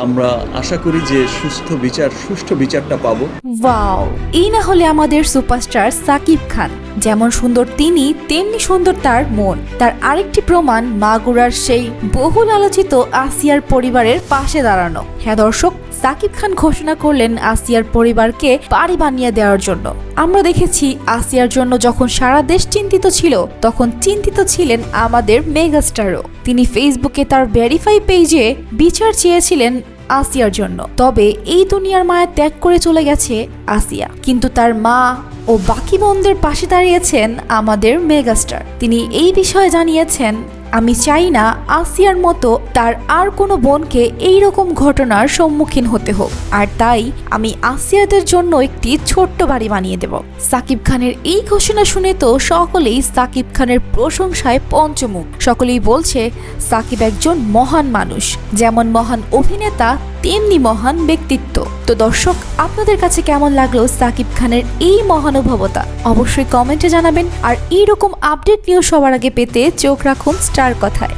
আমরা আশা করি যে সুস্থ বিচার, সুষ্ঠু বিচারটা পাবো। ওয়াও, এই না হলে আমাদের সুপারস্টার সাকিব খান। যেমন সুন্দর তিনি, তেমনি সুন্দর তার মন। তার আরেকটি প্রমাণ মাগুরার সেই বহুল আলোচিত আসিয়ার পরিবারের পাশে দাঁড়ানো। হ্যাঁ দর্শক, সাকিব খান ঘোষণা করলেন আসিয়ার পরিবারকে বাড়ি বানিয়ে দেওয়ার জন্য। আমরা দেখেছি আসিয়ার জন্য যখন সারা দেশ চিন্তিত ছিল, তখন চিন্তিত ছিলেন আমাদের মেগাস্টারও। তিনি ফেসবুকে তার ভেরিফাই পেজে বিচার চেয়েছিলেন আসিয়ার জন্য। তবে এই দুনিয়ার মায়া ত্যাগ করে চলে গেছে আসিয়া। কিন্তু তার মা ও বাকি বোনদের পাশে দাঁড়িয়েছেন আমাদের মেগাস্টার। তিনি এই বিষয়ে জানিয়েছেন আমি চাই না আসিয়ার মতো তার আর কোনো বোনকে এই রকম ঘটনার সম্মুখীন হতে হোক। আর তাই আমি আসিয়াদের জন্য একটি ছোট্ট বাড়ি বানিয়ে দেব। সাকিব খানের এই ঘোষণা শুনে তো সকলেই সাকিব খানের প্রশংসায় পঞ্চমুখ। সকলেই বলছে, সাকিব একজন মহান মানুষ। যেমন মহান অভিনেতা, তেমনি মহান ব্যক্তিত্ব। তো দর্শক, আপনাদের কাছে কেমন লাগল সাকিব খানের এই মহানুভবতা? অবশ্যই কমেন্টে জানাবেন আর এইরকম আপডেট নিয়েও সবার আগে পেতে চোখ রাখুন স্টার কথায়।